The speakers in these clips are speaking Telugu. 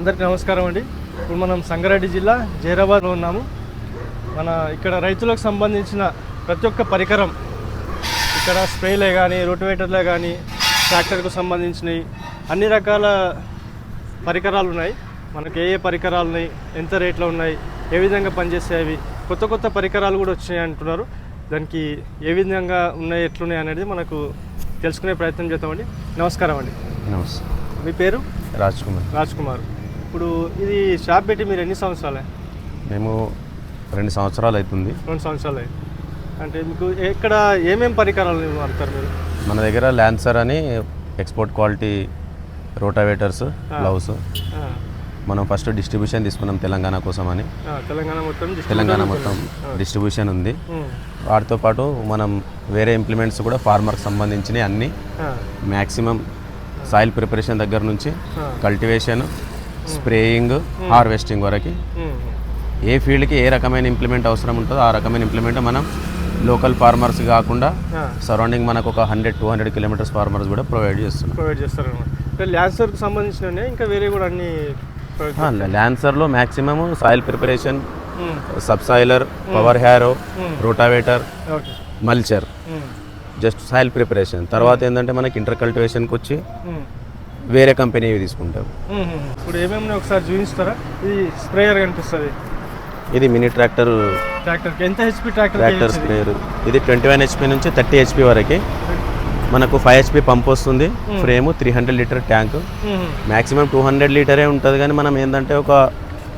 అందరికీ నమస్కారం అండి. ఇప్పుడు మనం సంగారెడ్డి జిల్లా జైరాబాద్లో ఉన్నాము. మన ఇక్కడ రైతులకు సంబంధించిన ప్రతి ఒక్క పరికరం ఇక్కడ స్ప్రేలే కానీ రోటివేటర్లే కానీ ట్రాక్టర్కు సంబంధించినవి అన్ని రకాల పరికరాలు ఉన్నాయి మనకి ఏ ఏ పరికరాలు ఉన్నాయి ఎంత రేట్లో ఉన్నాయి ఏ విధంగా పనిచేస్తాయి అవి కొత్త కొత్త పరికరాలు కూడా వచ్చినాయి అంటున్నారు. దానికి ఏ విధంగా ఉన్నాయి ఎట్లున్నాయి అనేది మనకు తెలుసుకునే ప్రయత్నం చేద్దామండి. నమస్కారం అండి. నమస్తే. మీ పేరు? రాజ్ కుమార్. రాజ్ కుమార్. ఇప్పుడు ఇది షాప్ పెట్టి మీరు ఎన్ని సంవత్సరాలే? మేము రెండు సంవత్సరాలు అవుతుంది. రెండు సంవత్సరాలే. అంటే మీకు ఎక్కడ ఏమేం పరికరాలు వాడతారు మీరు? మన దగ్గర ల్యాన్సర్ అని ఎక్స్పోర్ట్ క్వాలిటీ రోటావేటర్స్ గ్లౌస్ మనం ఫస్ట్ డిస్ట్రిబ్యూషన్ తీసుకున్నాం తెలంగాణ కోసం అని. తెలంగాణ మొత్తం తెలంగాణ. మొత్తం డిస్ట్రిబ్యూషన్ ఉంది. వాటితో పాటు మనం వేరే ఇంప్లిమెంట్స్ కూడా ఫార్మర్కి సంబంధించినవి అన్నీ మ్యాక్సిమం సాయిల్ ప్రిపరేషన్ దగ్గర నుంచి కల్టివేషన్ స్ప్రేయింగ్ హార్వెస్టింగ్ వరకు. ఏ ఫీల్డ్కి ఏ రకమైన ఇంప్లిమెంట్ అవసరం ఉంటుందో ఆ రకమైన ఇంప్లిమెంట్ మనం లోకల్ ఫార్మర్స్ కాకుండా సరౌండింగ్ మనకు ఒక hundred two hundred kilometres farmers కూడా ప్రొవైడ్ చేస్తున్నాం. ప్రొవైడ్ చేస్తారు ల్యాన్సర్కి సంబంధించినవి ఇంకా వేరే కూడా అన్ని ల్యాన్సర్లో maximum soil preparation subsoiler power harrow. Rotavator mulcher. Just soil preparation. తర్వాత ఏంటంటే మనకి ఇంటర్ కల్టివేషన్కి వచ్చి వేరే కంపెనీ తీసుకుంటాం. ఇప్పుడు ఏమేమి ఒకసారి చూపిస్తారా? ఇది స్ప్రేయర్ కనిపిస్తుంది. ఇది మినీ ట్రాక్టర్. ట్రాక్టర్కి ఎంత హెచ్పి ట్రాక్టర్ ట్రాక్టర్ స్ప్రేయర్. ఇది ట్వంటీ వన్ హెచ్పి నుంచి థర్టీ హెచ్పి వరకు. మనకు ఫైవ్ హెచ్పి పంప్ వస్తుంది. Frame three hundred litre tank. Maximum two hundred లీటరే ఉంటుంది కానీ మనం ఏంటంటే ఒక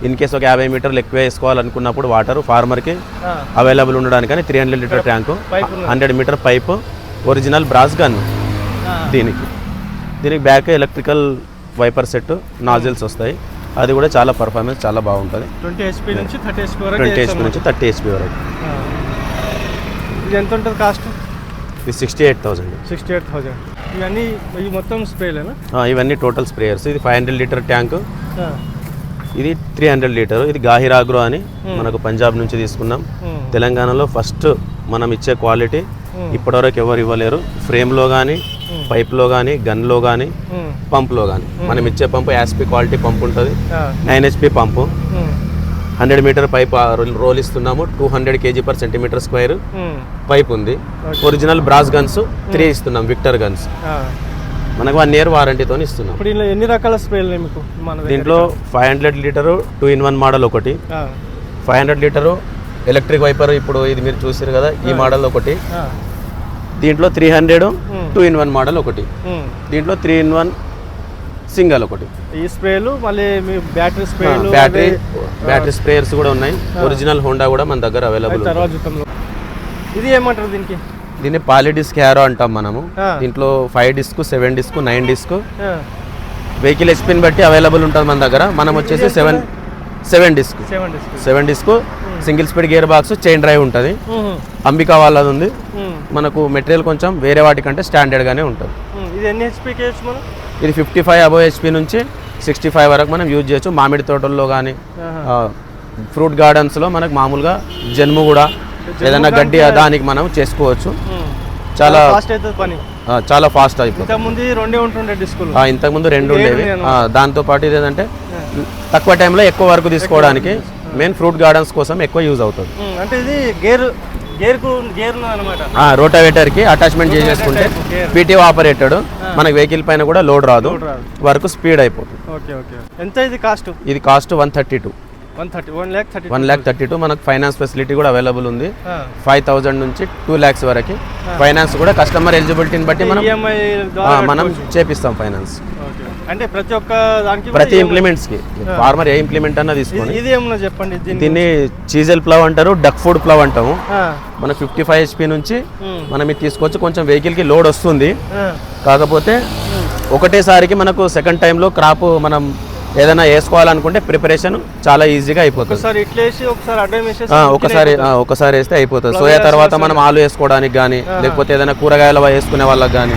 ఇన్ కేస్ ఒక యాభై మీటర్లు ఎక్కువ వేసుకోవాలనుకున్నప్పుడు వాటర్ ఫార్మర్కి available ఉండడానికని three hundred litre tank. Hundred metre pipe original brass gun దీనికి. దీనికి back electrical wiper set nozzles వస్తాయి. అది కూడా చాలా పర్ఫార్మెన్స్ చాలా బాగుంటుంది. ట్వంటీ హెచ్పి నుంచి థర్టీ హెచ్పి వరకు ట్వంటీ నుంచి థర్టీ వరకు. ఇది ఎంత ఉంటుంది కాస్ట్ ఇది sixty eight thousand sixty eight thousand ఇవన్నీ ఇవి మొత్తం స్ప్రేలేనా? ఇవన్నీ టోటల్ స్ప్రేయర్స్ ఇది ఫైవ్ హండ్రెడ్ లీటర్ ట్యాంక్ ఇది త్రీ హండ్రెడ్ లీటర్ ఇది గాహిరాగ్రో అని మనకు పంజాబ్ నుంచి తీసుకున్నాం. తెలంగాణలో ఫస్ట్ మనం ఇచ్చే క్వాలిటీ ఇప్పటివరకు ఎవరు ఇవ్వలేరు. ఫ్రేమ్లో కానీ పైప్లో కానీ గన్లో కానీ పంప్లో కానీ మనం ఇచ్చే పంపు యాస్పీ క్వాలిటీ పంప్ ఉంటుంది. Nine HP pump. Hundred metre pipe roll ఇస్తున్నాము. Two hundred kg per centimetre square pipe ఉంది. ఒరిజినల్ బ్రాస్ గన్స్ త్రీ ఇస్తున్నాం విక్టర్ గన్స్. మనకు వన్ ఇయర్ వారంటీతో ఇస్తున్నాం. ఇప్పుడు ఎన్ని రకాల స్ప్రేలు మీకు? దీంట్లో five hundred litre two in one model ఒకటి. Five hundred litre electric wiper ఇప్పుడు ఇది మీరు చూసారు కదా ఈ మోడల్ ఒకటి. దీంట్లో three hundred two in one model ఒకటి. ఉమ్. దీంట్లో త్రీ ఇన్ వన్ సింగల్ ఒకటి. ఈ స్ప్రేలు మళ్ళీ మీ బ్యాటరీ స్ప్రేలు బ్యాటరీ బ్యాటరీ స్ప్రేయర్స్ కూడా ఉన్నాయి. ఒరిజినల్ హోండా కూడా మన దగ్గర అవైలబుల్ ఇది ఏమంటారు దీనికి? దీన్ని పాలి డిస్క్ హ్యారో అంటాం మనము. దీంట్లో five disc seven disc nine disc vehicle హెచ్పిని బట్టి అవైలబుల్ ఉంటుంది మన దగ్గర. మనం వచ్చేసి seven seven disc. Seven disc. Single speed gear box chain drive ఉంటుంది. అంబికా వాళ్ళది ఉంది. మనకు మెటీరియల్ కొంచెం వేరే వాటికంటే స్టాండర్డ్గానే ఉంటుంది. ఇది ఫిఫ్టీ ఫైవ్ అబో హెచ్పి నుంచి సిక్స్టీ ఫైవ్ వరకు మనం యూజ్ చేయొచ్చు. మామిడి తోటల్లో కానీ. ఫ్రూట్ గార్డెన్స్లో మనకు మామూలుగా జన్ము కూడా ఏదైనా గడ్డి దానికి మనం చేసుకోవచ్చు. చాలా చాలా ఫాస్ట్ అయిపోతుంది. ఇంతకుముందు రెండే ఉండేవి. దాంతో పాటు ఇది ఏంటంటే తక్కువ టైంలో ఎక్కువ వరకు తీసుకోవడానికి మెయిన్ ఫ్రూట్ గార్డెన్స్ కోసం ఎక్కువ యూజ్ అవుతుంది. అంటే ఇది గేర్ రోటావేటర్కి అటాచ్మెంట్ చేసేసుకుంటే. పీటీ ఆపరేటెడ్ మనకి వెహికల్ పైన కూడా లోడ్ రాదు. వరకు స్పీడ్ అయిపోతుంది. ఎంత ఇది కాస్ట్? ఇది cost one thirty two. One lakh thirty two మనకు ఫైనాన్స్ ఫెసిలిటీ కూడా అవైలబుల్ ఉంది. ఫైవ్ థౌజండ్ నుంచి టూ ల్యాక్స్ వరకు. ఫైనాన్స్ కూడా కస్టమర్ ఎలిజిబిలిటీని బట్టి మనం ద్వారా మనం చేపిస్తాం ఫైనాన్స్. అంటే ప్రతి ఒక్క దానికి ప్రతి. ఇంప్లిమెంట్స్కి. ఫార్మర్ ఏ ఇంప్లిమెంట్ అన్నా ఇది తీసుకొని ఇది ఏమన్నా చెప్పండి దీన్ని చీజల్ ప్లవ్ అంటారు డక్ ఫుడ్ ప్లవ్ అంటాము. మన ఫిఫ్టీ ఫైవ్ హెచ్పి నుంచి మనం ఇది తీసుకొచ్చి కొంచెం వెహికల్కి లోడ్ వస్తుంది. కాకపోతే ఒకటేసారికి మనకు సెకండ్ టైంలో క్రాప్ మనం ఏదైనా వేసుకోవాలనుకుంటే ప్రిపరేషన్ చాలా ఈజీగా అయిపోతుంది. ఒకసారి ఒకసారి వేస్తే అయిపోతుంది. సోయా తర్వాత మనం ఆలు వేసుకోవడానికి కానీ లేకపోతే ఏదైనా కూరగాయలు వేసుకునే వాళ్ళకి కానీ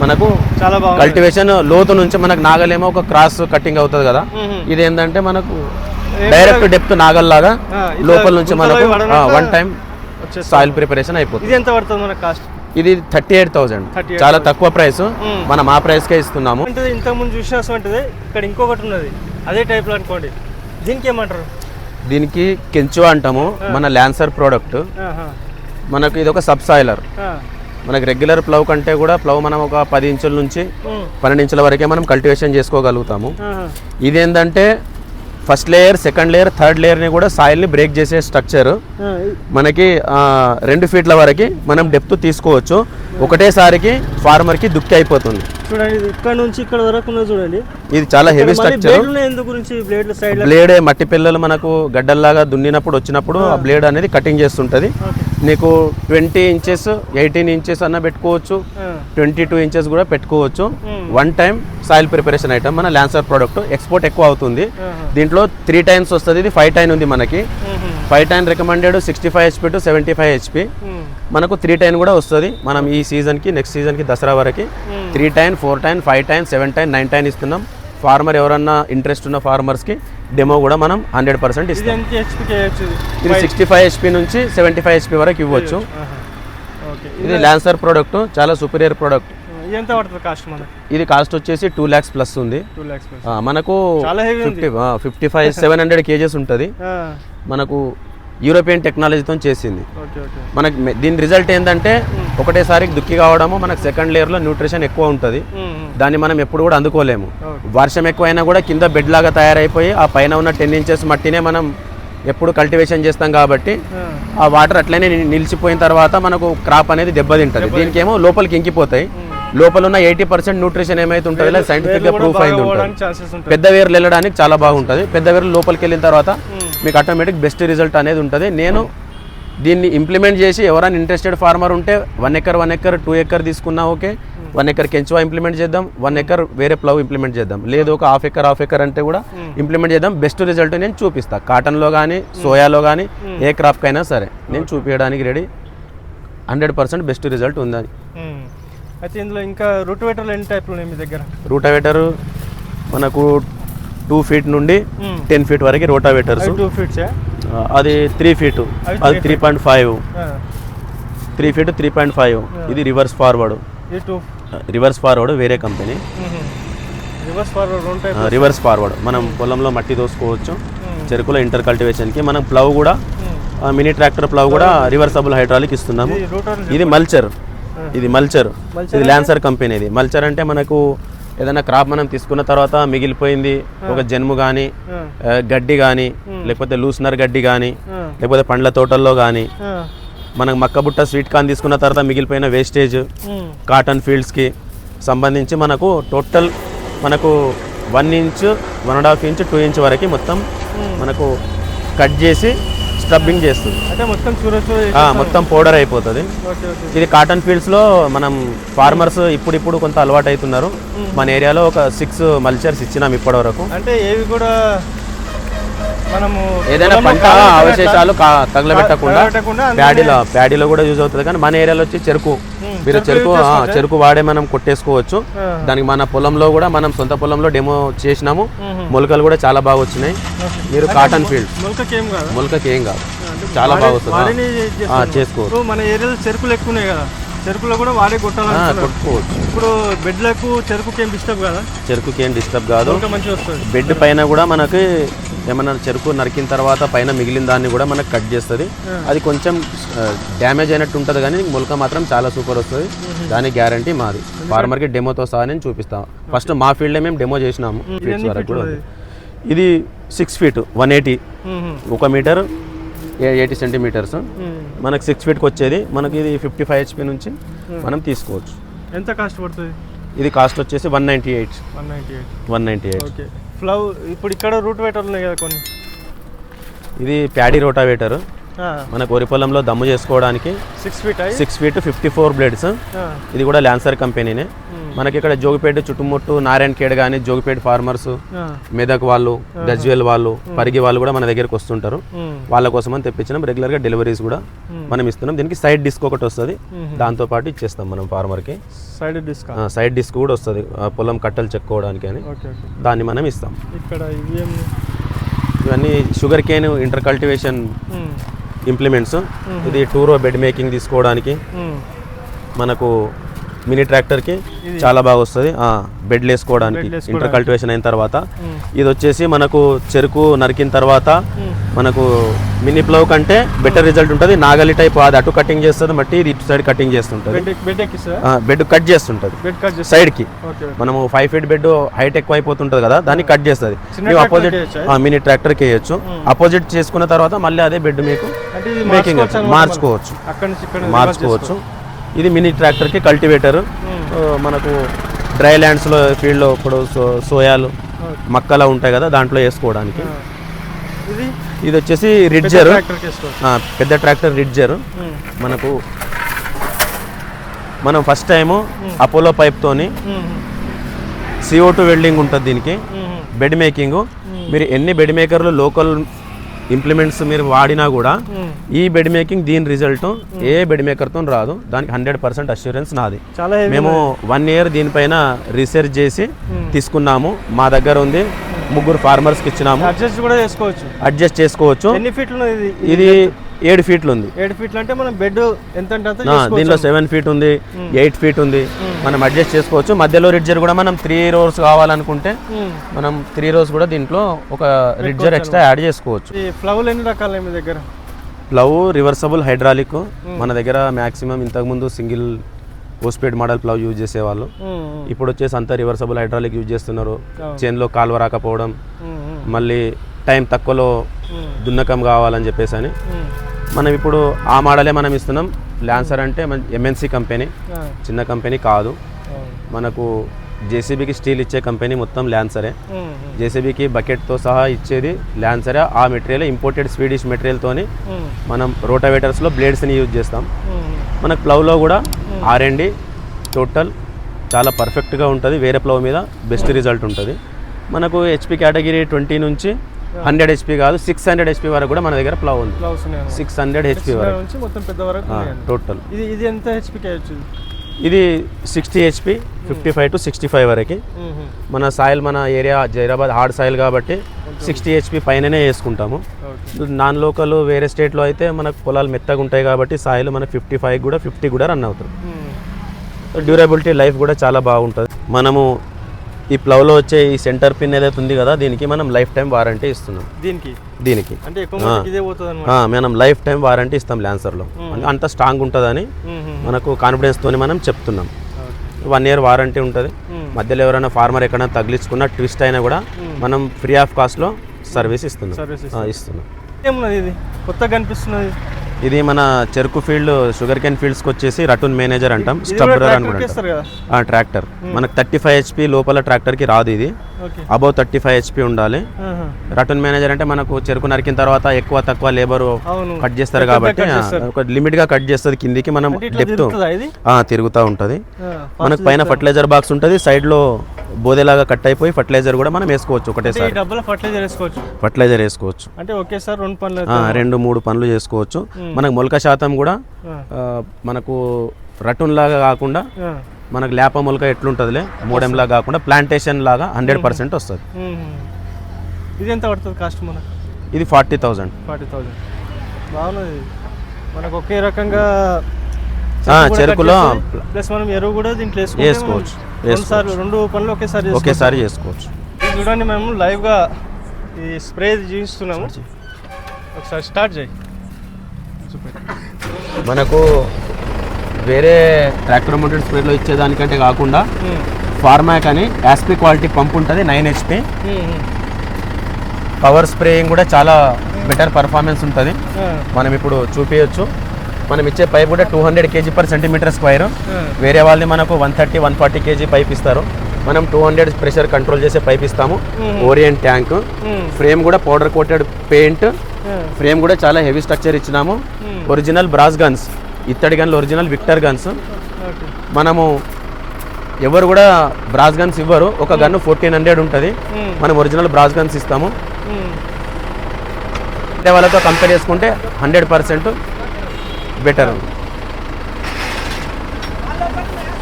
మనకు చాలా బాగుంది. కల్టివేషన్ లోతు నుంచి మనకు నాగలేమో ఒక క్రాస్ కటింగ్ అవుతుంది కదా. ఇది ఏంటంటే మనకు డైరెక్ట్ డెప్త్ నాగల్లాగా ఆ, ఇట్లా లోపల నుంచి మనకు వన్ టైం. సాయిల్ ప్రిపరేషన్ అయిపోతుంది. ఇది ఎంత పడుతుంది మనకు కాస్ట్ ఇది థర్టీ ఎయిట్ థౌసండ్ 38,000. చాలా తక్కువ ప్రైస్. మనం ఆ ప్రైస్కే ఇస్తున్నాము. ఇంతకుముందు చూసిన అటువంటిది ఇక్కడ ఇంకొకటి ఉన్నది. అదే టైప్లో అనుకోండి. దీనికి ఏమంటారు? దీనికి కెంచు అంటాము. మన ల్యాన్సర్ ప్రోడక్ట్. మనకు ఇది ఒక సబ్ సాయిలర్. మనకి రెగ్యులర్ ప్లవ్ కంటే కూడా ప్లవ్ మనం ఒక పది ఇంచుల నుంచి. పన్నెండు ఇంచుల వరకే మనం కల్టివేషన్ చేసుకోగలుగుతాము. ఇదేంటంటే first layer second layer third లేయర్ని కూడా సాయిల్ని బ్రేక్ చేసే స్ట్రక్చర్ మనకి రెండు ఫీట్ల వరకు మనం డెప్త్ తీసుకోవచ్చు. ఒకటేసారికి ఫార్మర్కి దుక్కి అయిపోతుంది. చూడండి ఇది ఇక్కడ నుంచి ఇక్కడ వరకు ఉన్నది చూడండి. ఇది చాలా హెవీ స్ట్రక్చర్ బ్లేడ్ మట్టి పిల్లలు మనకు గడ్డల్లాగా దున్నినప్పుడు వచ్చినప్పుడు ఆ. బ్లేడ్ అనేది కటింగ్ చేస్తుంటుంది. నీకు ట్వంటీ ఇంచెస్ ఎయిటీన్ ఇంచెస్ అన్న పెట్టుకోవచ్చు. ట్వంటీ టూ ఇంచెస్ కూడా పెట్టుకోవచ్చు. One time soil preparation item మన ల్యాన్సర్ ప్రోడక్ట్ ఎక్స్పోర్ట్ ఎక్కువ అవుతుంది. దీంట్లో త్రీ టైమ్స్ వస్తుంది ఇది ఫైవ్ టైన్ ఉంది మనకి. Five tine recommended sixty five HP to seventy five HP. మనకు త్రీ టైన్ కూడా వస్తుంది మనం ఈ సీజన్కి నెక్స్ట్ సీజన్కి దసరా వరకు. Three tine four tine five tine seven tine nine tine ఇస్తున్నాం ఫార్మర్ ఎవరన్నా ఇంట్రెస్ట్ ఉన్న ఫార్మర్స్కి డెమో కూడా మనం హండ్రెడ్ పర్సెంట్ ఇస్తాం. ఇది? సిక్స్టీ ఫైవ్ హెచ్పి నుంచి సెవెంటీ ఫైవ్ హెచ్పి వరకు ఇవ్వచ్చు. ఇది ల్యాన్సర్ ప్రోడక్ట్ చాలా సుపీరియర్ ప్రోడక్ట్ ఎంత పడుతుంది కాస్ట్ మనకి? ఇది కాస్ట్ వచ్చేసి టూ ల్యాక్స్ ప్లస్ ఉంది. మనకు. Fifty fifty five seven hundred kgs ఉంటుంది. మనకు యూరోపియన్ టెక్నాలజీతో చేసింది. మనకి దీని రిజల్ట్ ఏంటంటే ఒకటేసారి దుక్కి కావడము మనకు సెకండ్ లేయర్లో న్యూట్రిషన్ ఎక్కువ ఉంటుంది. దాన్ని మనం ఎప్పుడు కూడా అందుకోలేము. వర్షం ఎక్కువైనా కూడా కింద బెడ్ లాగా తయారైపోయి ఆ పైన ఉన్న టెన్ ఇంచెస్ మట్టినే మనం ఎప్పుడు కల్టివేషన్ చేస్తాం కాబట్టి ఆ వాటర్ అట్లనే నిలిచిపోయిన తర్వాత మనకు క్రాప్ అనేది దెబ్బతింటది. దీనికి ఏమో లోపలికి ఇంకిపోతాయి. లోపల ఉన్న ఎయిటీ పర్సెంట్ న్యూట్రిషన్ ఏమైతే ఉంటుందో సైంటిఫిక్గా ప్రూఫ్ అయింది ఉంటుంది. పెద్ద వేర్లు వెళ్ళడానికి చాలా బాగుంటుంది. పెద్ద వేర్లు లోపలికి వెళ్ళిన తర్వాత మీకు ఆటోమేటిక్ బెస్ట్ రిజల్ట్ అనేది ఉంటుంది. నేను దీన్ని ఇంప్లిమెంట్ చేసి ఎవరైనా ఇంట్రెస్టెడ్ ఫార్మర్ ఉంటే one acre one acre two acre తీసుకున్నా ఓకే. వన్ ఎకర్ కెంచువా ఇంప్లిమెంట్ చేద్దాం. వన్ ఎకర్ వేరే ప్లవ్ ఇంప్లిమెంట్ చేద్దాం. లేదు ఒక హాఫ్ ఎకర్ హాఫ్ ఎకర్ అంటే కూడా ఇంప్లిమెంట్ చేద్దాం. బెస్ట్ రిజల్ట్ నేను చూపిస్తా. కాటన్లో కానీ సోయాలో కానీ ఏ క్రాప్కైనా సరే. నేను చూపించడానికి ready hundred percent best result ఉందని. అయితే ఇందులో ఇంకా రూటివేటర్లు ఎన్ని టైప్లు ఉన్నాయి మీ దగ్గర? రూటావేటర్ మనకు టూ ఫీట్ నుండి. టెన్ ఫీట్ వరకు రోటావేటర్స్. అది త్రీ ఫీట్ అది three point five three feet three point five ఇది రివర్స్ ఫార్వర్డ్ రివర్స్ ఫార్వర్డ్ వేరే company reverse forward reverse forward మనం పొలంలో మట్టి దోసుకోవచ్చు. చెరుకులో ఇంటర్ కల్టివేషన్కి మనం ప్లవ్ కూడా మినీ ట్రాక్టర్ ప్లవ్ కూడా రివర్సబుల్ హైడ్రాలిక్ ఇస్తున్నాము. ఇది మల్చర్ ఇది మల్చర్ ఇది ల్యాన్సర్ కంపెనీ ఇది మల్చర్ అంటే మనకు ఏదైనా క్రాప్ మనం తీసుకున్న తర్వాత మిగిలిపోయింది ఒక జన్ము కానీ గడ్డి కానీ లేకపోతే లూస్నర్ గడ్డి కానీ లేకపోతే పండ్ల తోటల్లో కానీ మనకు మక్కబుట్ట స్వీట్ కార్న్ తీసుకున్న తర్వాత మిగిలిపోయిన వేస్టేజ్ కాటన్ ఫీల్డ్స్కి సంబంధించి మనకు టోటల్ మనకు one inch one and half inch two inch వరకు మొత్తం మనకు కట్ చేసి స్టబ్బింగ్ చేస్తుంది. మొత్తం పౌడర్ అయిపోతుంది. ఇది కాటన్ ఫీల్డ్స్లో మనం ఫార్మర్స్ ఇప్పుడు ఇప్పుడు కొంత అలవాటు అవుతున్నారు మన ఏరియాలో ఒక సిక్స్ మల్చర్స్ ఇచ్చినాం ఇప్పటి వరకు అంటే ఏవి కూడా మనము ఏదైనా పంట అవశేషాలు తగలబెట్టకుండా ప్యాడీలో ప్యాడీలో కూడా యూజ్ అవుతుంది. కానీ మన ఏరియాలో వచ్చి చెరుకు మీరు చెరుకు చెరుకు? చెరుకు వాడే మనం కొట్టేసుకోవచ్చు. దానికి మన పొలంలో కూడా మనం సొంత పొలంలో డెమో చేసినాము. మొలకలు కూడా చాలా బాగా వచ్చినాయి. మీరు కాటన్ ఫీల్డ్ మొలకకి ఏం కాదు. చాలా బాగా వస్తుంది. చేసుకోవచ్చు. మన ఏరియాలో చెరుకులు ఎక్కువ ఉన్నాయి కదా. చెరుకులో కూడా వాడే కొట్టాలనుకున్నారు కొట్టుకోవచ్చు. ఇప్పుడు బెడ్లకు చెరుకుకి ఏం డిస్టర్బ్ కదా? చెరుకుకి ఏం డిస్టర్బ్ కాదు మంచిగా వస్తుంది. బెడ్ పైన కూడా మనకి ఏమన్నా చెరుకు నరికిన తర్వాత పైన మిగిలిన దాన్ని కూడా మనకు కట్ చేస్తుంది. అది కొంచెం డ్యామేజ్ అయినట్టు ఉంటుంది కానీ మొలక మాత్రం చాలా సూపర్ వస్తుంది. దాని గ్యారంటీ మాది. ఫార్మర్కి డెమోతో సహా నేను చూపిస్తాను ఫస్ట్ మా ఫీల్డ్లో మేము డెమో చేసినాము. ఫీట్స్ వరకు కూడా. ఇది సిక్స్ ఫీట్ వన్ ఎయిటీ. ఒక మీటర్ ఎయిటీ సెంటీమీటర్స్. మనకు సిక్స్ ఫీట్కి వచ్చేది. మనకి ఇది ఫిఫ్టీ ఫైవ్ హెచ్పి నుంచి మనం తీసుకోవచ్చు. ఎంత కాస్ట్ పడుతుంది? ఇది కాస్ట్ వచ్చేసి one ninety eight one ninety eight one ninety eight okay plough ఇప్పుడు ఇక్కడ రూట్ వేటర్లు ఉన్నాయి కదా కొన్ని. ఇది ప్యాడీ రోటావేటర్. మనకు వరి పొలంలో దమ్ము చేసుకోవడానికి six feet six feet fifty four blades ఇది కూడా ల్యాన్సర్ కంపెనీనే. మనకి ఇక్కడ జోగిపేట చుట్టుముట్టు నారాయణ ఖేడ్ కానీ జోగిపేట ఫార్మర్స్ మెదక్ వాళ్ళు గజ్వేల్ వాళ్ళు పరిగి వాళ్ళు కూడా మన దగ్గరికి వస్తుంటారు. వాళ్ళ కోసం అని తెప్పించినాం. రెగ్యులర్గా డెలివరీస్ కూడా మనం ఇస్తున్నాం. దీనికి సైడ్ డిస్క్ ఒకటి వస్తుంది. దాంతో పాటు ఇచ్చేస్తాం మనం ఫార్మర్కి. Side disc? సైడ్ డిస్క్ కూడా వస్తుంది. పొలం కట్టలు చెక్కుకోవడానికి అని దాన్ని మనం ఇస్తాం. ఇక్కడ ఇవన్నీ sugar cane inter cultivation. Implements. ఇది టూరో బెడ్ మేకింగ్ తీసుకోవడానికి. మనకు మినీ ట్రాక్టర్కి చాలా బాగా వస్తుంది. బెడ్లు వేసుకోవడానికి. ఇంటర్ కల్టివేషన్ అయిన తర్వాత. ఇది వచ్చేసి మనకు చెరుకు నరికిన తర్వాత మనకు మినీ ప్లవ్ కంటే బెటర్ రిజల్ట్ ఉంటుంది. నాగలి టైప్ అది అటు కటింగ్ చేస్తుంది మట్టి ఇది ఇటు సైడ్ కటింగ్ చేస్తుంటుంది. బెడ్ కట్ చేస్తుంటుంది. సైడ్కి మనము ఫైవ్ ఫీట్ బెడ్ హైట్ ఎక్కువ అయిపోతుంటుంది కదా దాన్ని కట్ చేస్తుంది. అపోజిట్కి వేయొచ్చా? మినీ ట్రాక్టర్కి వేయచ్చు అపోజిట్ చేసుకున్న తర్వాత మళ్ళీ అదే బెడ్ మీకు మేకింగ్ మార్చుకోవచ్చు మార్చుకోవచ్చు. ఇది మినీ ట్రాక్టర్కి కల్టివేటర్. మనకు డ్రై ల్యాండ్స్లో ఫీల్డ్లో ఇప్పుడు సో సోయాలు మక్కలు ఉంటాయి కదా దాంట్లో వేసుకోవడానికి. ఇది? ఇది వచ్చేసి రిడ్జర్. పెద్ద ట్రాక్టర్ రిడ్జర్. మనకు మనం ఫస్ట్ టైము అపోలో పైప్తోని సిఓ టూ వెల్డింగ్ ఉంటుంది దీనికి. Bed making. మీరు ఎన్ని బెడ్ మేకర్లు లోకల్ ఇంప్లిమెంట్స్ మీరు వాడినా కూడా ఈ బెడ్ మేకింగ్ దీని రిజల్ట్ ఏ బెడ్ మేకర్తో రాదు. దానికి హండ్రెడ్ పర్సెంట్ అష్యూరెన్స్ నాది. మేము వన్ ఇయర్ దీనిపైన రీసెర్చ్ చేసి తీసుకున్నాము. మా దగ్గర ఉంది. ముగ్గురు ఫార్మర్స్కి ఇచ్చినాము. అడ్జస్ట్ కూడా చేసుకోవచ్చు. అడ్జస్ట్ చేసుకోవచ్చు. ఇది. ఏడు ఫీట్లు ఉంది. ఏడు ఫీట్లు అంటే మనం బెడ్ ఎంత దీనిలో సెవెన్ ఫీట్ ఉంది ఎయిట్ ఫీట్ ఉంది. మనం అడ్జస్ట్ చేసుకోవచ్చు. మధ్యలో రిడ్జర్ కూడా మనం త్రీ రోస్ కావాలనుకుంటే. మనం త్రీ రోస్ కూడా దీంట్లో ఒక రిడ్జర్ ఎక్స్ట్రా యాడ్ చేసుకోవచ్చు. ఈ ఫ్లవర్లు ఎన్ని రకాలు మీ దగ్గర? Plough reversible hydraulic. మన దగ్గర మ్యాక్సిమం ఇంతకుముందు single postpaid model plough use చేసేవాళ్ళు. ఇప్పుడు వచ్చేసి అంతా రివర్సబుల్ హైడ్రాలిక్ యూజ్ చేస్తున్నారు. చేన్లో కాలువ రాకపోవడం. మళ్ళీ టైం తక్కువలో దున్నకం కావాలని చెప్పేసి అని. మనం ఇప్పుడు ఆ మోడలే మనం ఇస్తున్నాం. ల్యాన్సర్ అంటే మన ఎంఎన్సీ కంపెనీ చిన్న కంపెనీ కాదు. మనకు జేసీబీకి స్టీల్ ఇచ్చే కంపెనీ మొత్తం ల్యాన్సరే జేసీబీకి బకెట్తో సహా ఇచ్చేది ల్యాన్సరే ఆ మెటీరియల్ ఇంపోర్టెడ్ స్వీడిష్ మెటీరియల్తోని మనం రోటావేటర్స్లో బ్లేడ్స్ని యూజ్ చేస్తాం. మనకు ప్లవ్లో కూడా ఆర్ అండ్ టోటల్ చాలా పర్ఫెక్ట్గా ఉంటుంది. వేరే ప్లవ్ మీద బెస్ట్ రిజల్ట్ ఉంటుంది. మనకు హెచ్పి కేటగిరీ ట్వంటీ నుంచి హండ్రెడ్ హెచ్పి కాదు సిక్స్ హండ్రెడ్ హెచ్పి వరకు కూడా మన దగ్గర ప్లవ్ ఉంది. సిక్స్ హండ్రెడ్ హెచ్పి వరకు. మొత్తం పెద్ద వరకు. టోటల్ ఇది ఇది ఎంత అయ్యొచ్చు? ఇది sixty HP fifty five to sixty five వరకు మన సాయిల్ మన ఏరియా జైరాబాద్ హార్డ్ సాయిల్ కాబట్టి సిక్స్టీ హెచ్పి పైననే వేసుకుంటాము. నాన్ లోకల్ వేరే స్టేట్లో అయితే మనకు పొలాలు మెత్తగా ఉంటాయి కాబట్టి సాయిల్ మనకు ఫిఫ్టీ ఫైవ్ కూడా ఫిఫ్టీ కూడా రన్ అవుతుంది. డ్యూరబిలిటీ లైఫ్ కూడా చాలా బాగుంటుంది. మనము ఈ ప్లవ్లో వచ్చే ఈ సెంటర్ పిన్ ఏదైతే ఉంది కదా దీనికి మనం లైఫ్ టైం వారంటీ ఇస్తున్నాం. దీనికి? దీనికి. అంటే మనం లైఫ్ టైం వారంటీ ఇస్తాం ల్యాన్సర్లో. అంత స్ట్రాంగ్ ఉంటుందని మనకు కాన్ఫిడెన్స్తోని మనం చెప్తున్నాం. వన్ ఇయర్ వారంటీ ఉంటుంది. మధ్యలో ఎవరైనా ఫార్మర్ ఎక్కడైనా తగిలించుకున్న ట్విస్ట్ అయినా కూడా మనం ఫ్రీ ఆఫ్ కాస్ట్లో సర్వీస్ ఇస్తున్నాం. ఇస్తున్నాం. కొత్తగా కనిపిస్తున్నది. ఇది మన చెరుకు ఫీల్డ్ షుగర్ కేన్ ఫీల్డ్స్కి వచ్చేసి రటూన్ మేనేజర్ అంటాం. ఇది కూడా స్టబ్రర్ అని ట్రాక్టర్కి కూడా అంటాం. వేస్తారు కదా. ఆ ట్రాక్టర్. మనకు థర్టీ ఫైవ్ హెచ్పి లోపల ట్రాక్టర్కి రాదు ఇది. అబౌవ్ థర్టీ ఫైవ్ హెచ్పి ఉండాలి. రటన్ మేనేజర్ అంటే మనకు చెరుకు నరికిన తర్వాత ఎక్కువ తక్కువ లేబర్ కట్ చేస్తారు కాబట్టి. ఒక లిమిట్గా కట్ చేస్తుంది. కిందికి మనం డెప్త్ తిరుగుతూ ఉంటుంది. మనకు పైన ఫర్టిలైజర్ బాక్స్ ఉంటుంది. సైడ్లో బోదేలాగా కట్ అయిపోయి ఫర్టిలైజర్ కూడా మనం వేసుకోవచ్చు ఒకటేసారి ఫర్టిలైజర్ వేసుకోవచ్చు. ఫర్టిలైజర్ వేసుకోవచ్చు. అంటే ఒకేసారి రెండు పనులు రెండు మూడు పనులు చేసుకోవచ్చు. మనకు మొలక శాతం కూడా మనకు రటున్ లాగా కాకుండా. మనకు లేప మొలక ఎట్లుంటుందిలే? మోడెం లాగా కాకుండా ప్లాంటేషన్ లాగా హండ్రెడ్ పర్సెంట్ వస్తుంది. ఇది ఎంత పడుతుంది కాస్ట్ మనకు? ఇది ఫార్టీ థౌజండ్ ఫార్టీ థౌజండ్ బాగున్నది. మనకు ఒకే రకంగా చెరుకులో ప్లస్ మనం ఎరువు కూడా దీంట్లో వేసుకోవచ్చు, మనం రెండు పనులు ఒకేసారి. ఒకేసారి చేసుకోవచ్చు. చూడండి మేము లైవ్గా ఈ స్ప్రే చూపిస్తున్నాము ఒకసారి స్టార్ట్ చేయి. మనకు వేరే ట్రాక్టర్ మోటెడ్ స్ప్రేలో ఇచ్చేదానికంటే కాకుండా ఫార్మాక్ అని యాస్పీ క్వాలిటీ పంప్ ఉంటుంది నైన్ హెచ్పి పవర్ స్ప్రేయింగ్ కూడా చాలా బెటర్ పర్ఫార్మెన్స్ ఉంటుంది. మనం ఇప్పుడు చూపించచ్చు మనం ఇచ్చే పైప్ కూడా two hundred kg per centimetre square వేరే వాళ్ళని మనకు one thirty one forty kg pipe ఇస్తారు. మనం టూ హండ్రెడ్ ప్రెషర్ కంట్రోల్ చేసే పైప్ ఇస్తాము. ఓరియంట్ ట్యాంక్ ఫ్రేమ్ కూడా పౌడర్ కోటెడ్ పెయింట్ ఫ్రేమ్ కూడా చాలా హెవీ స్ట్రక్చర్ ఇచ్చినాము. ఒరిజినల్ బ్రాస్ గన్స్ ఇత్తడి గన్లు ఒరిజినల్ విక్టర్ గన్స్ మనము ఎవరు కూడా బ్రాస్ గన్స్ ఇవ్వరు. ఒక గన్ను ఫోర్టీన్ హండ్రెడ్ ఉంటుంది. మనం ఒరిజినల్ బ్రాస్ గన్స్ ఇస్తాము. మ్మ్. అంటే వాళ్ళతో కంపేర్ చేసుకుంటే హండ్రెడ్ పర్సెంట్ బెటర్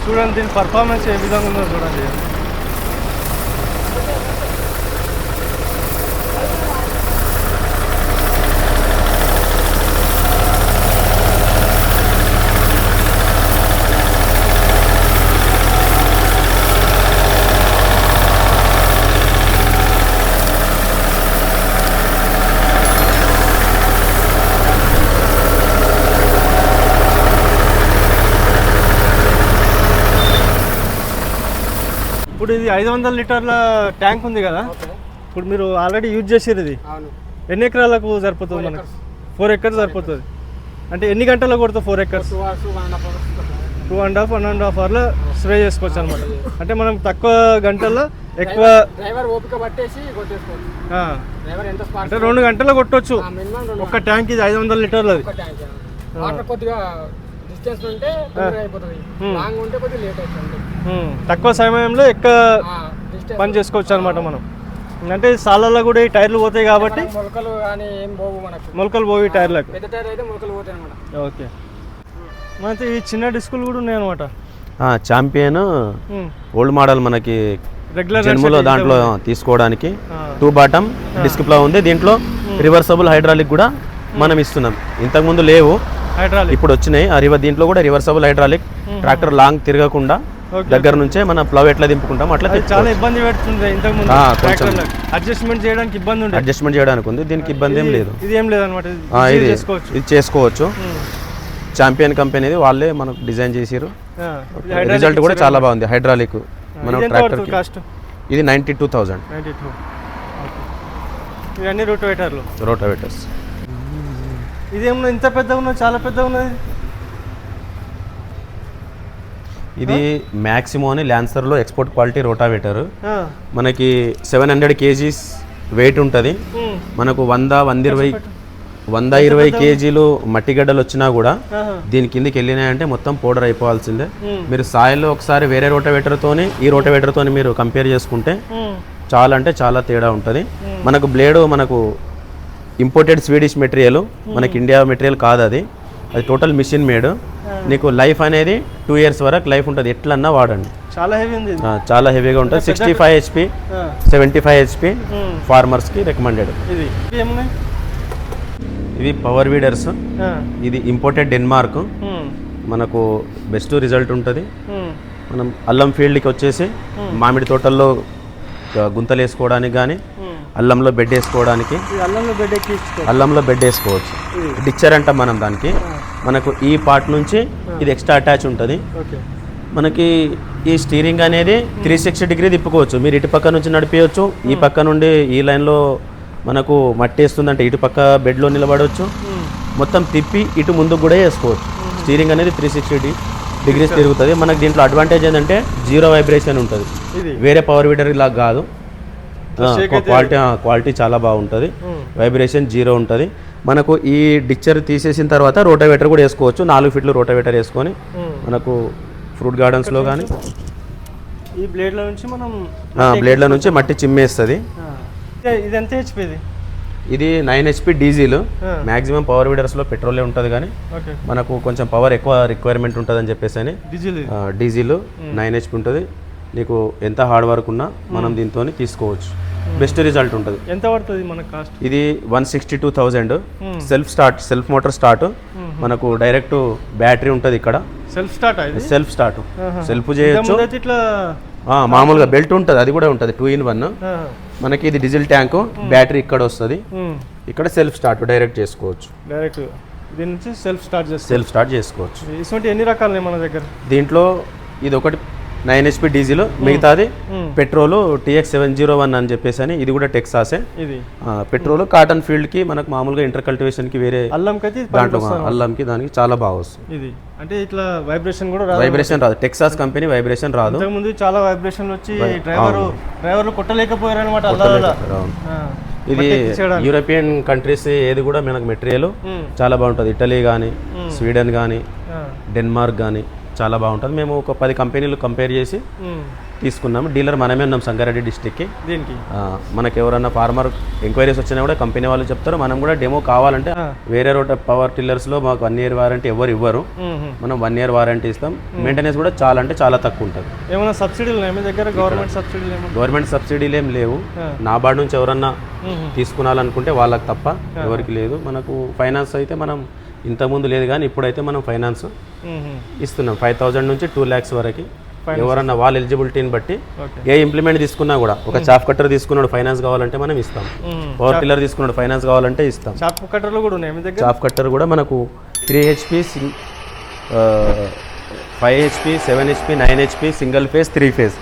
చూడండి దీని పర్ఫార్మెన్స్ ఏ విధంగా ఉందో చూడండి. ఇప్పుడు ఇది ఐదు వందల లీటర్ల ట్యాంక్ ఉంది కదా. ఇప్పుడు మీరు ఆల్రెడీ యూజ్ చేసారు ఇది. ఎన్ని ఎకరాలకు సరిపోతుంది మనకు? ఫోర్ ఎకర్స్ సరిపోతుంది. అంటే ఎన్ని గంటల్లో కొడుతుంది four acres two and half one and half అవర్లో స్ప్రే చేసుకోవచ్చు అనమాట. అంటే మనం తక్కువ గంటల్లో ఎక్కువ డ్రైవర్ ఓపిక పట్టేసి కొట్టేసుకోవచ్చు. అంటే రెండు గంటల్లో కొట్టొచ్చు. రెండు ఒక ట్యాంక్ ఇది ఐదు వందల లీటర్లు అది ఒక ట్యాంక్ వాటర్ కొద్దిగా అయిపోతుంది. లాంగ్ ఉంటే కొద్దిగా లేట్ అవుతుంది. తక్కువ సమయంలో ఎక్కువ పని చేసుకోవచ్చు అనమాట మనం. అంటే సాలలో కూడా ఈ టైర్లు పోతాయి కాబట్టి మొలకలు కానీ ఏం పోవు మనకు. మొలకలు పోయి టైర్లకు. పెద్ద టైర్ అయితే మొలకలు పోతాయి అనమాట ఓకే. మనకి ఈ చిన్న డిస్కులు కూడా ఉన్నాయి అనమాట ఛాంపియన్ ఓల్డ్ మోడల్ మనకి రెగ్యులర్ జన్ములో దాంట్లో తీసుకోవడానికి. టూ బాటమ్ డిస్క్ ప్లా ఉంది. దీంట్లో రివర్సబుల్ హైడ్రాలిక్ కూడా మనం ఇస్తున్నాం ఇంతకుముందు లేవు. హైడ్రాలిక్ ఇప్పుడు వచ్చినాయి. ఆ రివర్ దీంట్లో కూడా రివర్సబుల్ హైడ్రాలిక్ ట్రాక్టర్ లాంగ్ తిరగకుండా. దగ్గర నుంచే మనం ప్లవ్ ఎట్లా దింపుకుంటాం అట్లా చాలా ఇబ్బంది పెడుతుంది ఇంతకు ముందు ఆ, కొంచెం. అడ్జస్ట్మెంట్ చేయడానికి ఇబ్బంది ఉండే అడ్జస్ట్మెంట్ చేయడానికి ఉంది. దీనికి ఇబ్బంది ఏం లేదు. ఇది ఏం ఆ, easy ఇది చేసుకోవచ్చు. ఇది చేసుకోవచ్చు. ఉమ్. ఛాంపియన్ కంపెనీ వాళ్ళే మనకు డిజైన్ చేసిరు రిజల్ట్ కూడా. చాలా బాగుంది. హైడ్రాలిక్ మనం ట్రాక్టర్ కాస్ట్ ఇది నైంటీ టూ థౌజండ్ ఇవన్నీ రూటోవేటర్లు రోటోవేటర్స్ ఇదేమన్నా ఇంత పెద్దగా ఉన్నది చాలా పెద్దగా ఉన్నది ఇది మ్యాక్సిమో అని ల్యాన్సర్లో ఎక్స్పోర్ట్ క్వాలిటీ రోటావేటర్ మనకి సెవెన్ హండ్రెడ్ కేజీస్ వెయిట్ ఉంటుంది. మనకు వంద వంద ఇరవై వంద ఇరవై కేజీలు మట్టిగడ్డలు వచ్చినా కూడా దీని కిందికి వెళ్ళినాయంటే మొత్తం పౌడర్ అయిపోవాల్సిందే. మీరు సాయిల్లో ఒకసారి వేరే రోటవేటర్తోని ఈ రోటవేటర్తోని మీరు కంపేర్ చేసుకుంటే చాలా అంటే చాలా తేడా ఉంటుంది. మనకు బ్లేడ్ మనకు ఇంపోర్టెడ్ స్వీడిష్ మెటీరియల్ మనకి ఇండియా మెటీరియల్ కాదు అది. అది టోటల్ మిషన్ మేడ్ నీకు లైఫ్ అనేది టూ ఇయర్స్ వరకు లైఫ్ ఉంటుంది. ఎట్లన్నా వాడండి. చాలా హెవీ ఉంది చాలా హెవీగా ఉంటుంది. Sixty five HP seventy five HP ఫార్మర్స్కి recommended ఇది. పవర్ వీడర్స్ ఇది ఇంపోర్టెడ్ డెన్మార్క్ ఉమ్, మనకు బెస్ట్ రిజల్ట్ ఉంటుంది. మనం అల్లం ఫీల్డ్కి వచ్చేసి మామిడి తోటల్లో గుంతలు వేసుకోవడానికి కానీ. అల్లంలో బెడ్ వేసుకోవడానికి? అల్లంలో బెడ్ అల్లంలో బెడ్ వేసుకోవచ్చు. డిచ్చర్ అంటాం మనం దానికి. మనకు ఈ పార్ట్ నుంచి ఇది ఎక్స్ట్రా అటాచ్ ఉంటుంది. మనకి ఈ స్టీరింగ్ అనేది త్రీ సిక్స్టీ డిగ్రీ తిప్పుకోవచ్చు. మీరు ఇటు పక్క నుంచి నడిపించవచ్చు ఈ పక్క నుండి ఈ లైన్లో మనకు మట్టి వేస్తుందంటే ఇటు పక్క బెడ్లో నిలబడవచ్చు మొత్తం తిప్పి ఇటు ముందుకు కూడా వేసుకోవచ్చు. స్టీరింగ్ అనేది త్రీ సిక్స్టీ డిగ్రీస్ తిరుగుతుంది. మనకి దీంట్లో అడ్వాంటేజ్ ఏంటంటే జీరో వైబ్రేషన్ ఉంటుంది. వేరే పవర్ వీడర్ ఇలా కాదు. క్వాలిటీ క్వాలిటీ చాలా బాగుంటుంది. వైబ్రేషన్ జీరో ఉంటుంది. మనకు ఈ డిక్చర్ తీసేసిన తర్వాత రోటోవేటర్ కూడా వేసుకోవచ్చు. నాలుగు ఫీట్లు రోటోవేటర్ వేసుకొని. మనకు ఫ్రూట్ గార్డెన్స్లో కానీ ఈ బ్లేడ్ల నుంచి మనం బ్లేడ్ల నుంచి మట్టి చిమ్మేస్తుంది. ఇది- ఎంత హెచ్పి ఇది? నైన్ హెచ్పి డీజిల్ ఆ. మ్యాక్సిమం పవర్ వీడర్స్లో పెట్రోలే ఉంటుంది కానీ మనకు కొంచెం పవర్ ఎక్కువ రిక్వైర్మెంట్ చెప్పేసి అని ఇది. ఆ, డీజిల్ నైన్ హెచ్పి ఉంటుంది. నీకు ఎంత హార్డ్ వర్క్ ఉన్నా మనం దీంతో తీసుకోవచ్చు. బెస్ట్ రిజల్ట్ ఉంటుంది. ఎంత పడుతుంది మనకు కాస్ట్ ఇది one sixty two thousand Hmm. Self start self motor start మనకు డైరెక్ట్ బ్యాటరీ ఉంటుంది ఇక్కడ. Self start self start. Self చేయొచ్చు. ఇట్లా మామూలుగా బెల్ట్ ఉంటుంది అది కూడా ఉంటుంది టూ ఇన్ వన్. మనకి ఇది డీజిల్ ట్యాంక్ బ్యాటరీ ఇక్కడ వస్తుంది. ఉమ్, ఇక్కడ సెల్ఫ్ స్టార్ట్ డైరెక్ట్ చేసుకోవచ్చు. డైరెక్ట్ దీని నుంచి సెల్ఫ్ స్టార్ట్ చేస్తాం సెల్ఫ్ స్టార్ట్ చేసుకోవచ్చు. ఇటువంటి ఎన్ని రకాలు మన దగ్గర? దీంట్లో ఇది ఒకటి నైన్ హెచ్పి డీజిల్ మిగతాది petrol TX seven zero one అని చెప్పేసి అని ఇది కూడా టెక్సాసే. ఇది. పెట్రోల్ కాటన్ ఫీల్డ్కి మనకు మామూలుగా ఇంటర్ కల్టివేషన్కి వేరే అల్లంకైతే ఇది దాంట్లో. అల్లంకి దానికి చాలా బాగా వస్తుంది. ఇది. అంటే ఇట్లా వైబ్రేషన్ కూడా రాదు. వైబ్రేషన్ రాదు. టెక్సాస్ కంపెనీ వైబ్రేషన్ రాదు. ఇంతకుముందు చాలా వైబ్రేషన్ వచ్చి డ్రైవర్ డ్రైవర్లు కొట్టలేకపోయారు అనమాట. ఇది యూరోపియన్ కంట్రీస్ ఏది కూడా మనకు మెటీరియల్ చాలా బాగుంటుంది. ఇటలీ కానీ స్వీడన్ కానీ డెన్మార్క్ కానీ చాలా బాగుంటుంది. మేము ఒక పది కంపెనీలు కంపేర్ చేసి తీసుకున్నాము. డీలర్ మనమే ఉన్నాం సంగారెడ్డి డిస్టిక్కి దీనికి? మనకి ఎవరన్నా ఫార్మర్ ఎంక్వైరీస్ వచ్చినా కూడా కంపెనీ వాళ్ళు చెప్తారు. మనం కూడా డెమో కావాలంటే. వేరే రోడ్ పవర్ టిల్లర్స్లో మాకు వన్ ఇయర్ వారంటీ ఎవరు ఇవ్వరు. మనం వన్ ఇయర్ వారంటీ ఇస్తాం. మెయింటెనెన్స్ కూడా చాలా అంటే చాలా తక్కువ ఉంటుంది. ఏమైనా సబ్సిడీలు దగ్గర గవర్నమెంట్ సబ్సిడీలు గవర్నమెంట్ సబ్సిడీలు ఏం లేవు. నాబార్డు నుంచి ఎవరన్నా. తీసుకునాలనుకుంటే వాళ్ళకి తప్ప ఎవరికి లేదు. మనకు ఫైనాన్స్ అయితే మనం ఇంతకుముందు లేదు కానీ ఇప్పుడైతే మనం ఫైనాన్స్. ఇస్తున్నాం. ఫైవ్ థౌజండ్ నుంచి టూ ల్యాక్స్ వరకు. ఎవరన్నా వాళ్ళ ఎలిజిబిలిటీని బట్టి ఏ ఇంప్లిమెంట్ తీసుకున్నా కూడా ఒక చాఫ్ కట్టర్ తీసుకున్నాడు ఫైనాన్స్ కావాలంటే మనం ఇస్తాం. పవర్ టిల్లర్ తీసుకున్నాడు ఫైనాన్స్ కావాలంటే ఇస్తాం. కట్టర్లు కూడా ఉన్నాయి చాఫ్ కట్టర్ కూడా మనకు three HP five HP seven HP nine HP single phase three phase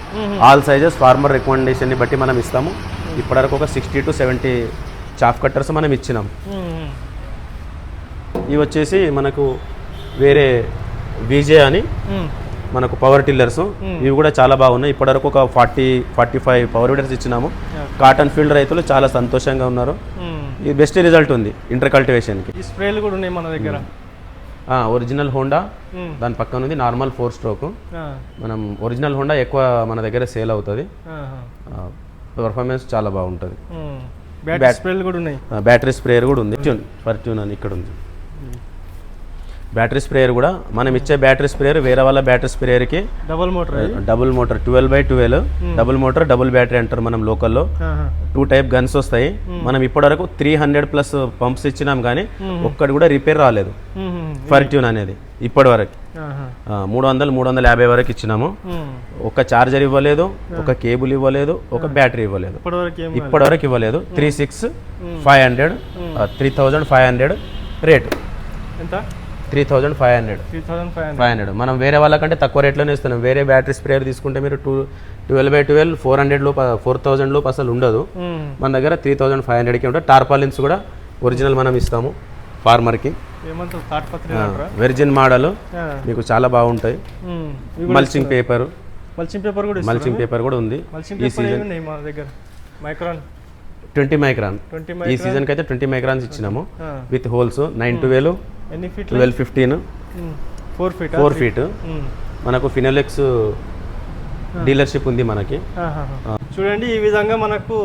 all sizes farmer రికమెండేషన్ని బట్టి మనం ఇస్తాము. ఇప్పటివరకు ఒక sixty to seventy chaff cutters మనం ఇచ్చినాం. ఇవి వచ్చేసి మనకు వేరే విజే అని. మనకు పవర్ టిల్లర్స్ ఇవి కూడా చాలా బాగున్నాయి. ఇప్పటివరకు ఒక forty forty five power weeders ఇచ్చినాము కాటన్ ఫీల్డ్ రైతులు చాలా సంతోషంగా ఉన్నారు. ఇది బెస్ట్ రిజల్ట్ ఉంది ఇంటర్ కల్టివేషన్కి స్ప్రేలు కూడా ఉన్నాయి మన దగ్గర. Original Honda. దాని పక్కన ఉంది నార్మల్ ఫోర్ స్ట్రోక్. మనం ఒరిజినల్ హోండా ఎక్కువ మన దగ్గర సేల్ అవుతుంది. పర్ఫార్మెన్స్ చాలా బాగుంటుంది. బ్యాటరీ స్ప్రేలు కూడా ఉన్నాయి. బ్యాటరీ స్ప్రేయర్ కూడా ఉంది. ట్యూన్ ఫర్ట్యూన్ అని ఇక్కడ ఉంది. బ్యాటరీ స్ప్రేయర్ కూడా మనం ఇచ్చే బ్యాటరీ స్ప్రేయర్ వేరే వాళ్ళ battery స్ప్రేయర్కి double motor? Double motor twelve by twelve double motor double battery అంటారు మనం లోకల్లో. టూ టైప్ గన్స్ వస్తాయి. మనం ఇప్పటివరకు త్రీ హండ్రెడ్ ప్లస్ పంప్స్ ఇచ్చినాం కానీ ఒక్కటి కూడా రిపేర్ రాలేదు. ఫర్ట్యూన్ అనేది ఇప్పటివరకు. ఆహా. ఆ, మూడు వందలు మూడు వందల యాభై వరకు ఇచ్చినాము. ఒక చార్జర్ ఇవ్వలేదు ఒక కేబుల్ ఇవ్వలేదు ఒక బ్యాటరీ ఇవ్వలేదు. ఇప్పటివరకు ఏం ఇప్పటివరకు ఇవ్వలేదు. Three six five hundred three thousand five hundred rate. ఎంత? Three thousand five hundred. Three thousand five five hundred. మనం వేరే వాళ్ళకంటే తక్కువ రేట్లోనే ఇస్తున్నాం. వేరే బ్యాటరీ స్ప్రేయర్ తీసుకుంటే మీరు two twelve by twelve four hundred లోపు ఫోర్ థౌజండ్ లోపు అసలు ఉండదు. మన దగ్గర త్రీ థౌజండ్ ఫైవ్ హండ్రెడ్కి ఉంటుంది టార్పాలిన్స్ కూడా ఒరిజినల్ మనం ఇస్తాము ఫార్మర్కి. Virgin model. మీకు చాలా బాగుంటాయి. మల్చింగ్ పేపర్ మల్చింగ్ పేపర్ కూడా మల్చింగ్ పేపర్ కూడా ఉంది. ఈ సీజన్ దగ్గర? మైక్రాన్. Twenty micron. ఈ సీజన్కి అయితే ట్వంటీ మైక్రాన్స్ ఇచ్చినాము. With holes. Nine twelve. ఎన్ని feet twelve fifteen. Four feet four feet మనకు ఫినోలెక్స్ డీలర్షిప్ ఉంది మనకి. చూడండి ఈ విధంగా మనకు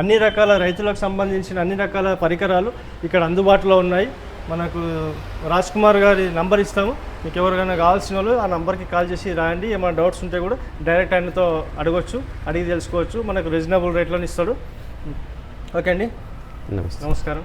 అన్ని రకాల రైతులకు సంబంధించిన అన్ని రకాల పరికరాలు ఇక్కడ అందుబాటులో ఉన్నాయి. మనకు రాజ్ కుమార్ గారి నంబర్ ఇస్తాము. మీకు ఎవరికైనా కావాల్సిన వాళ్ళు ఆ నంబర్కి కాల్ చేసి రాయండి. ఏమైనా డౌట్స్ ఉంటే కూడా డైరెక్ట్ ఆయనతో అడగొచ్చు అడిగి తెలుసుకోవచ్చు. మనకు రీజనబుల్ రేట్లోనే ఇస్తాడు. ఓకే అండి. నమస్కారం.